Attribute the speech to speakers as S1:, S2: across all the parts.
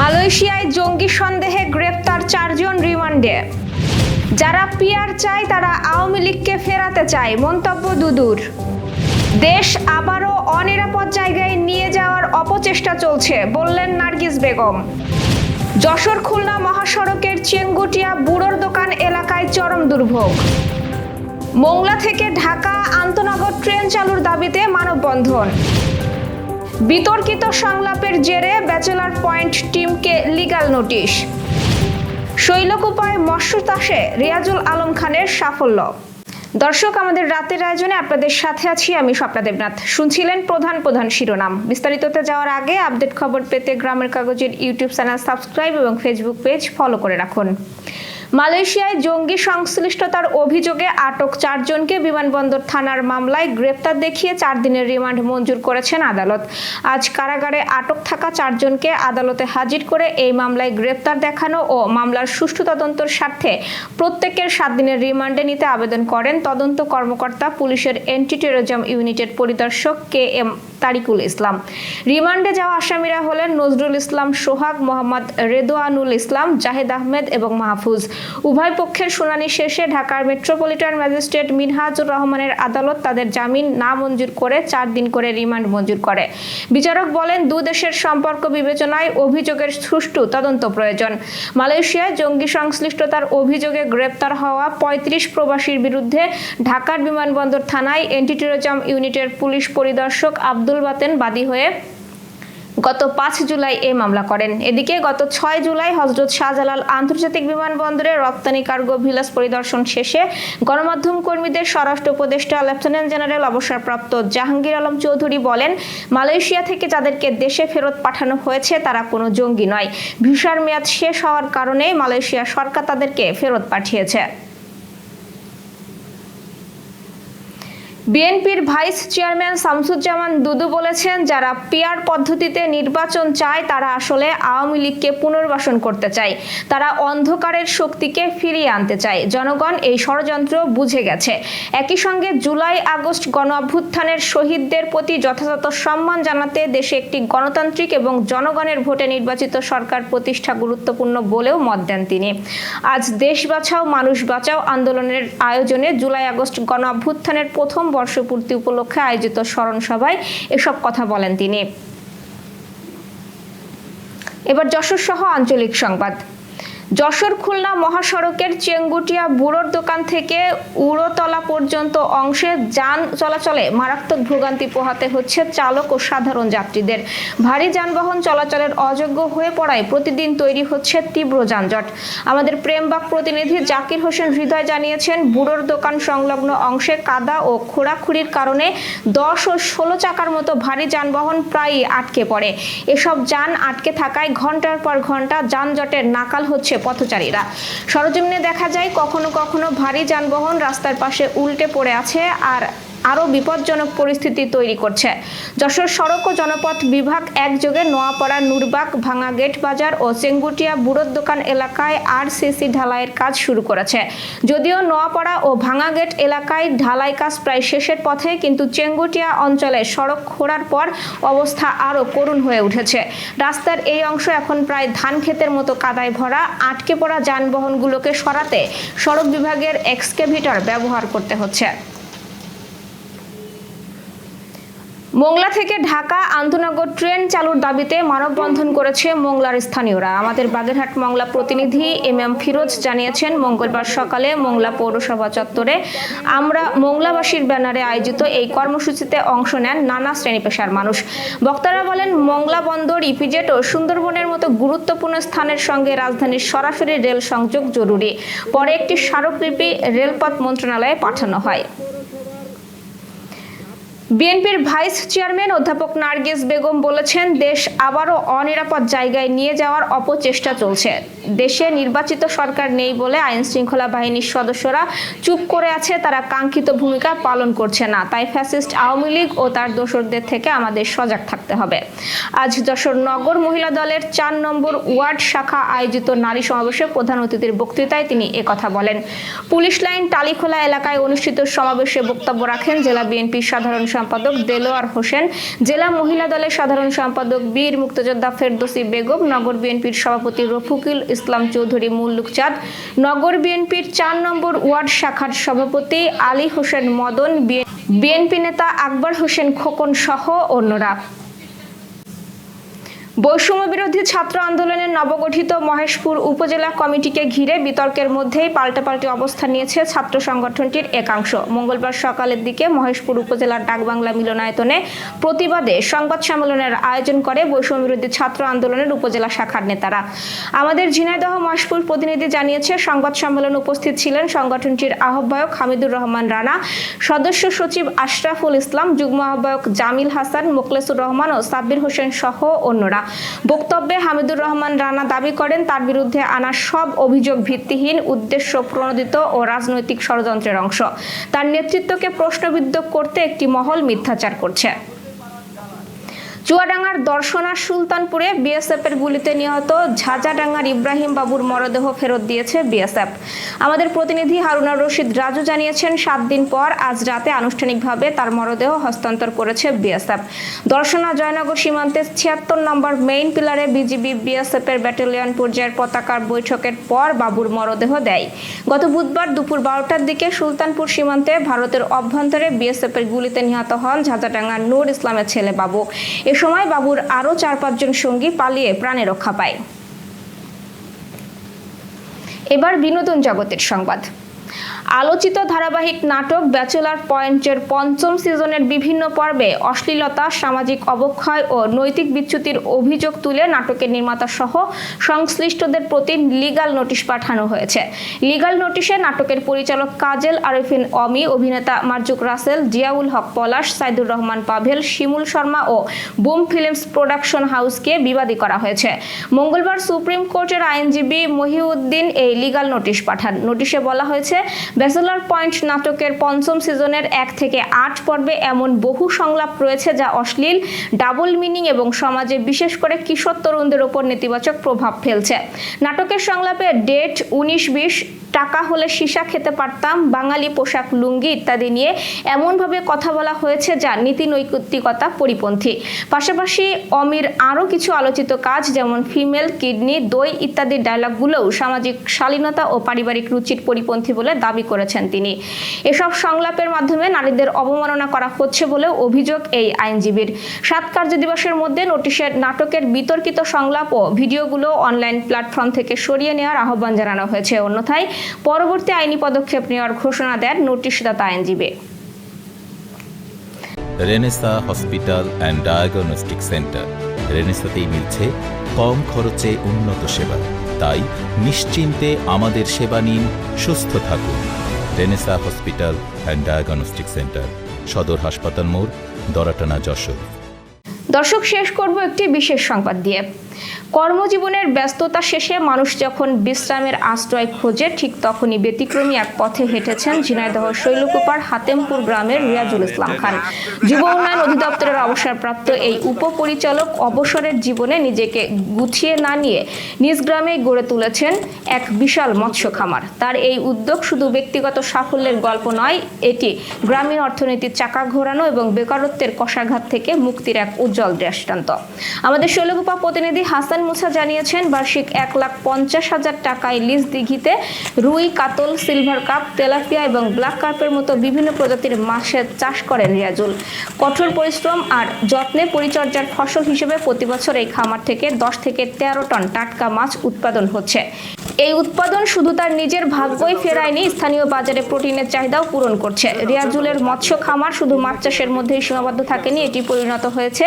S1: মালয়েশিয়ায় জঙ্গি সন্দেহে গ্রেপ্তার চারজন রিমান্ডে। যারা পিয়ার চায়, তারা আওয়ামী লীগকে ফেরাতে চায়। মন্তব্য দুদুর। দেশ আবারও অনিরাপদ জায়গায় নিয়ে যাওয়ার অপচেষ্টা চলছে, বললেন নার্গিস বেগম। যশোর খুলনা মহাসড়কের চেঙ্গুটিয়া বুড়োর দোকান এলাকায় চরম দুর্ভোগ। মোংলা থেকে ঢাকা আন্তনগর ট্রেন চালুর দাবিতে মানববন্ধন। বিতর্কিত সংলাপের জেরে ব্যাচেলার পয়েন্ট টিমকে লিগ্যাল নোটিশ। শৈলকুপায় মৎস্য চাষে রিয়াজুল আলম খানের সাফল্য। দর্শক, আমাদের রাতের আয়োজনে আপনাদের সাথে আছি আমি স্বপ্না দেবনাথ। শুনছিলেন প্রধান প্রধান শিরোনাম। বিস্তারিততে যাওয়ার আগে আপডেট খবর পেতে গ্রামের কাগজের ইউটিউব চ্যানেল সাবস্ক্রাইব এবং ফেসবুক পেজ ফলো করে রাখুন। মালয়েশিয়ায় জঙ্গি সংশ্লিষ্টতার অভিযোগে আটক চারজনকে বিমানবন্দর থানার মামলায় গ্রেপ্তার দেখিয়ে চার দিনের রিমান্ড মঞ্জুর করেছেন আদালত। আজ কারাগারে আটক থাকা চারজনকে আদালতে হাজির করে এই মামলায় গ্রেপ্তার দেখানো ও মামলার সুষ্ঠু তদন্তের স্বার্থে প্রত্যেকের সাত দিনের রিমান্ডে নিতে আবেদন করেন তদন্ত কর্মকর্তা পুলিশের অ্যান্টি টেরোরিজম ইউনিটের পরিদর্শক কে এম তারিকুল ইসলাম। রিমান্ডে যাওয়া আসামিরা হলেন নজরুল ইসলাম সোহাগ, মোহাম্মদ রেদোয়ানুল ইসলাম, জাহেদ আহমেদ এবং মাহফুজ। উভয় পক্ষের শুনানি শেষে ঢাকার মেট্রোপলিটন ম্যাজিস্ট্রেট মিনহাজুর রহমানের আদালত তাদের জামিন না মঞ্জুর করে চার দিন করে রিমান্ড মঞ্জুর করে। বিচারক বলেন, দু দেশের সম্পর্ক বিবেচনায় অভিযোগের সুষ্ঠু তদন্ত প্রয়োজন। মালয়েশিয়ায় জঙ্গি সংশ্লিষ্টতার অভিযোগে গ্রেপ্তার হওয়া পঁয়ত্রিশ প্রবাসীর বিরুদ্ধে ঢাকার বিমানবন্দর থানায় অ্যান্টি টেরোরিজম ইউনিটের পুলিশ পরিদর্শক আব্দুল বাতেন বাদী হয়ে গত পাঁচ জুলাই এই মামলা করেন। এদিকে গত ছয় জুলাই হজরত শাহজালাল আন্তর্জাতিক বিমানবন্দরে রপ্তানি কার্গো ভিলাস পরিদর্শন শেষে গণমাধ্যম কর্মীদের স্বরাষ্ট্র উপদেষ্টা, লেফটেন্যান্ট জেনারেল অবসরপ্রাপ্ত জাহাঙ্গীর আলম চৌধুরী বলেন, মালয়েশিয়া থেকে যাদেরকে দেশে ফেরত পাঠানো হয়েছে তারা কোনো জঙ্গি নয়। ভিসার মেয়াদ শেষ হওয়ার কারণে মালয়েশিয়া সরকার তাদেরকে ফেরত পাঠিয়েছে। বিএনপির ভাইস চেয়ারম্যান শামসুজ্জামান দুদু বলেছেন, যারা পিয়ার পদ্ধতিতে নির্বাচন চায়, তারা আসলে আওয়ামী লীগকে পুনর্বাসন করতে চায়। তারা অন্ধকারের শক্তিকে ফিরিয়ে আনতে চায়। জনগণ এই ষড়যন্ত্র বুঝে গেছে। একই সঙ্গে জুলাই আগস্ট গণ অভ্যুত্থানের শহীদদের প্রতি যথাযথ সম্মান জানাতে দেশে একটি গণতান্ত্রিক এবং জনগণের ভোটে নির্বাচিত সরকার প্রতিষ্ঠা গুরুত্বপূর্ণ বলেও মত দেন তিনি। আজ দেশ বাঁচাও, মানুষ বাঁচাও আন্দোলনের আয়োজনে জুলাই আগস্ট গণ অভ্যুত্থানের প্রথম বর্ষপূর্তি উপলক্ষে আয়োজিত স্মরণ সভায় এসব কথা বলেন তিনি। এবার যশোর সহ আঞ্চলিক সংবাদ। যশোর খুলনা মহাসড়কের চেঙ্গুটিয়া বুড়োর দোকান থেকে উড়োতলা পর্যন্ত অংশে যান চলাচলে মারাত্মক ভোগান্তি পোহাতে হচ্ছে চালক ও সাধারণ যাত্রীদের। ভারী যানবাহন চলাচলের অযোগ্য হয়ে পড়ায় প্রতিদিন তৈরি হচ্ছে তীব্র যানজট। আমাদের প্রেমবাগ প্রতিনিধি জাকির হোসেন হৃদয় জানিয়েছেন, বুড়োর দোকান সংলগ্ন অংশে কাদা ও খোঁড়াখুড়ির কারণে দশ ও ষোলো চাকার মতো ভারী যানবাহন প্রায়ই আটকে পড়ে। এসব যান আটকে থাকায় ঘণ্টার পর ঘণ্টা যানজটের নাকাল হচ্ছে পথচারীরা। সরজমিনে দেখা যায় কখনো কখনো ভারী যানবাহন রাস্তার পাশে উল্টে পড়ে আছে আর আরও বিপজ্জনক পরিস্থিতি তৈরি করছে। যশোর সড়ক ও জনপথ বিভাগ একযোগে নোয়াপাড়া, নুরবাগ, ভাঙা গেট বাজার ও চেঙ্গুটিয়া বুড়োর দোকান এলাকায় আরসিসি ঢালাইয়ের কাজ শুরু করেছে। যদিও নোয়াপাড়া ও ভাঙা গেট এলাকায় ঢালাই কাজ প্রায় শেষের পথে, কিন্তু চেঙ্গুটিয়া অঞ্চলে সড়ক খোঁড়ার পর অবস্থা আরও করুণ হয়ে উঠেছে। রাস্তার এই অংশ এখন প্রায় ধান ক্ষেতের মতো কাদায় ভরা। আটকে পড়া যানবাহনগুলোকে সরাতে সড়ক বিভাগের এক্সকেভিটর ব্যবহার করতে হচ্ছে। মোংলা থেকে ঢাকা আন্তনগর ট্রেন চালুর দাবিতে মানববন্ধন করেছে মোংলার স্থানীয়রা। আমাদের বাগেরহাট মংলা প্রতিনিধি এম এম ফিরোজ জানিয়েছেন, মঙ্গলবার সকালে মোংলা পৌরসভা চত্বরে আমরা মোংলাবাসীর ব্যানারে আয়োজিত এই কর্মসূচিতে অংশ নেন নানা শ্রেণি পেশার মানুষ। বক্তারা বলেন, মংলা বন্দর ইপিজেট ও সুন্দরবনের মতো গুরুত্বপূর্ণ স্থানের সঙ্গে রাজধানীর সরাসরি রেল সংযোগ জরুরি। পরে একটি স্মারকলিপি রেলপথ মন্ত্রণালয়ে পাঠানো হয়। বিএনপির ভাইস চেয়ারম্যান অধ্যাপক নার্গিস বেগম বলেছেন, দেশ আবারও অনিরাপদ জায়গায় নিয়ে যাওয়ার অপচেষ্টা চলছে। দেশে নির্বাচিত সরকার নেই বলে আইন শৃঙ্খলা বাহিনীর সদস্যরা চুপ করে আছে, তারা কাঙ্ক্ষিত ভূমিকা পালন করছে না। তাই ফ্যাসিস্ট আওয়ামী লীগ ও তার দোসরদের থেকে আমাদের সজাগ থাকতে হবে। আজ যশোর নগর মহিলা দলের চার নম্বর ওয়ার্ড শাখা আয়োজিত নারী সমাবেশে প্রধান অতিথির বক্তৃতায় তিনি একথা বলেন। পুলিশ লাইন টালিখোলা এলাকায় অনুষ্ঠিত সমাবেশে বক্তব্য রাখেন জেলা বিএনপির সাধারণ সম্পাদক দেলোয়ার হোসেন, জেলা মহিলা দলের সাধারণ সম্পাদক বীর মুক্তযোদ্ধা ফেরদোসি বেগম, নগর বিএনপির সভাপতি রফিকুল ইসলাম চৌধুরী মুল্লুক চাঁদ নগর বিএনপির চার নম্বর ওয়ার্ড শাখার সভাপতি আলী হোসেন মদন বিএনপি নেতা আকবর হোসেন খোকন সহ অন্যরা। বৈষম্য বিরোধী ছাত্র আন্দোলনের নবগঠিত মহেশপুর উপজেলা কমিটিকে ঘিরে বিতর্কের মধ্যেই পাল্টাপাল্টি অবস্থান নিয়েছে ছাত্র সংগঠনটির একাংশ। মঙ্গলবার সকালের দিকে মহেশপুর উপজেলার ডাকবাংলা মিলনায়তনে প্রতিবাদে সংবাদ সম্মেলনের আয়োজন করে বৈষম্য বিরোধী ছাত্র আন্দোলনের উপজেলা শাখার নেতারা। আমাদের ঝিনাইদহ মহেশপুর প্রতিনিধি জানিয়েছে, সংবাদ সম্মেলনে উপস্থিত ছিলেন সংগঠনটির আহ্বায়ক হামিদুর রহমান রানা, সদস্য সচিব আশরাফুল ইসলাম, যুগ্ম আহ্বায়ক জামিল হাসান মোকলেসুর রহমান ও সাব্বির হোসেন সহ অন্যরা। বক্তব্যে হামিদুর রহমান রানা দাবি করেন, তার বিরুদ্ধে আনা সব অভিযোগ ভিত্তিহীন, উদ্দেশ্য প্রণোদিত ও রাজনৈতিক ষড়যন্ত্রের অংশ। তার নেতৃত্বকে প্রশ্নবিদ্ধ করতে একটি মহল মিথ্যাচার করছে। চুয়াডাঙ্গার দর্শনা সুলতানপুরে বিএসএফের গুলিতে নিহত ঝাঁঝাডাঙ্গার ইব্রাহিম বাবুর মরদেহ ফেরত দিয়েছে বিএসএফ। আমাদের প্রতিনিধি হারুনা রশিদ রাজু জানিয়েছেন, সাত দিন পর আজ রাতে আনুষ্ঠানিকভাবে তার মরদেহ হস্তান্তর করেছে বিএসএফ। দর্শনা জয়নগর সীমান্তে ছিয়াত্তর নম্বর মেইন পিলারে বিজিবি বিএসএফ এর ব্যাটালিয়ন পর্যায়ের পতাকার বৈঠকের পর বাবুর মরদেহ দেয়। গত বুধবার দুপুর বারোটার দিকে সুলতানপুর সীমান্তে ভারতের অভ্যন্তরে বিএসএফ এর গুলিতে নিহত হন ঝাঁঝাডাঙ্গার নূর ইসলামের ছেলে বাবু। সময় বাবুর আরও চার পাঁচজন সঙ্গী পালিয়ে প্রাণে রক্ষা পায়। এবার বিনোদন জগতের সংবাদ। আলোচিত ধারাবাহিক নাটক ব্যাচেলার পয়েন্টের পঞ্চম সিজনের বিভিন্ন পর্বে অশ্লীলতা, সামাজিক অবক্ষয় ও নৈতিক বিচ্যুতির অভিযোগ তুলে নাটকের নির্মাতা সহ সংশ্লিষ্টদের প্রতি লিগাল নোটিশ পাঠানো হয়েছে। লিগাল নোটিশে নাটকের পরিচালক কাজেল আরিফিন অমি, অভিনেতা মার্জুক রাসেল, জিয়াউল হক পলাশ, সাইদুর রহমান পাভেল, শিমুল শর্মা ও বুম ফিল্মস প্রোডাকশন হাউসকে বিবাদী করা হয়েছে। মঙ্গলবার সুপ্রিম কোর্টের আইনজীবী মহিউদ্দিন এই লিগাল নোটিশ পাঠান। নোটিশে বলা হয়েছে ব্যাচেলার পয়েন্ট নাটকের পঞ্চম সিজনের এক থেকে আট পর্বে এমন বহু সংলাপ রয়েছে যা অশ্লীল, ডাবল মিনিং এবং সমাজে বিশেষ করে কিশোর তরুণদের ওপর নেতিবাচক প্রভাব ফেলছে। নাটকের সংলাপে ডেট উনিশ বিশ, টাকা হলে সীসা খেতে পারতাম, বাঙালি পোশাক, লুঙ্গি ইত্যাদি নিয়ে এমনভাবে কথা বলা হয়েছে যা নীতি নৈতিকতা পরিপন্থী। পাশাপাশি অমির আরও কিছু আলোচিত কাজ যেমন ফিমেল, কিডনি, দই ইত্যাদি ডায়লগগুলোও সামাজিক শালীনতা ও পারিবারিক রুচির পরিপন্থী বলে দাবি করেছেন তিনি। এসব সংলাপের মাধ্যমে নারীদের অবমাননা করা হচ্ছে বলেও অভিযোগ এই আইনজীবীর। সাত কার্য দিবসের মধ্যে নোটিশের নাটকের বিতর্কিত সংলাপ ও ভিডিওগুলো অনলাইন প্ল্যাটফর্ম থেকে সরিয়ে নেওয়ার আহ্বান জানানো হয়েছে। অন্যথায় পরবর্তী আইনি পদক্ষেপ নেওয়ার ঘোষণা দেন নোটিশদাতা আইনজীবী।
S2: Renaissance hospital and diagnostic centre. রেনেসাতেই মিলছে কম খরচে উন্নত সেবা। তাই নিশ্চিন্তে আমাদের সেবা নিন, সুস্থ থাকুন। Renaissance hospital and diagnostic centre, সদর হাসপাতাল মোড়, দরাটানা যশোর।
S1: দর্শক, শেষ করব একটি বিশেষ সংবাদ দিয়ে। কর্মজীবনের ব্যস্ততা শেষে মানুষ যখন বিশ্রামের আশ্রয় খোঁজে, ঠিক তখনই ব্যতিক্রমী এক পথে হেঁটেছেন ঝিনাইদহ শৈলকুপার হাতেমপুর গ্রামের রিয়াজুল ইসলাম খান। যুব উন্নয়ন অধিদপ্তরের অবসরপ্রাপ্ত এই উপপরিচালক অবসরের জীবনে নিজেকে গুছিয়ে না নিয়ে নিজ গ্রামে গড়ে তুলেছেন এক বিশাল মৎস্য খামার। তার এই উদ্যোগ শুধু ব্যক্তিগত সাফল্যের গল্প নয়, এটি গ্রামীণ অর্থনীতির চাকা ঘোরানো এবং বেকারত্বের কষাঘাত থেকে মুক্তির এক উজ্জ্বল দৃষ্টান্ত। আমাদের শৈলকুপা প্রতিনিধি হাসান মুসা জানিয়েছেন, বার্ষিক এক লাখ পঞ্চাশ হাজার টাকায় লিজ দিঘিতে রুই, কাতল, সিলভার কাপ, তেলাপিয়া এবং ব্ল্যাক কার্পের মতো বিভিন্ন প্রজাতির মাছের চাষ করেন রিয়াজুল। কঠোর পরিশ্রম আর যত্নে পরিচর্যার ফসল হিসেবে প্রতিবছর এই খামার থেকে দশ থেকে তেরো টন টাটকা মাছ উৎপাদন হচ্ছে। এই উৎপাদন শুধু তার নিজের ভাগ্যই ফেরায়নি স্থানীয় বাজারে প্রোটিনের চাহিদাও পূরণ করছে। রিয়াজুলের মৎস্য খামার শুধু মাছ চাষের মধ্যেই সীমাবদ্ধ থাকেনি এটি পরিণত হয়েছে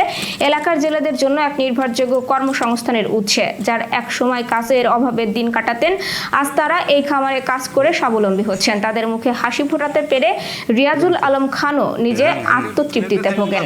S1: এলাকার জেলেদের জন্য এক নির্ভরযোগ্য কর্মসংস্থানের উৎসে যার এক সময় কাজের অভাবে দিন কাটাতেন। আজ তারা এই খামারে কাজ করে স্বাবলম্বী হচ্ছেন। তাদের মুখে হাসি ফোটাতে পেরে রিয়াজুল আলম খানও নিজে আত্মতৃপ্তিতে ভোগেন।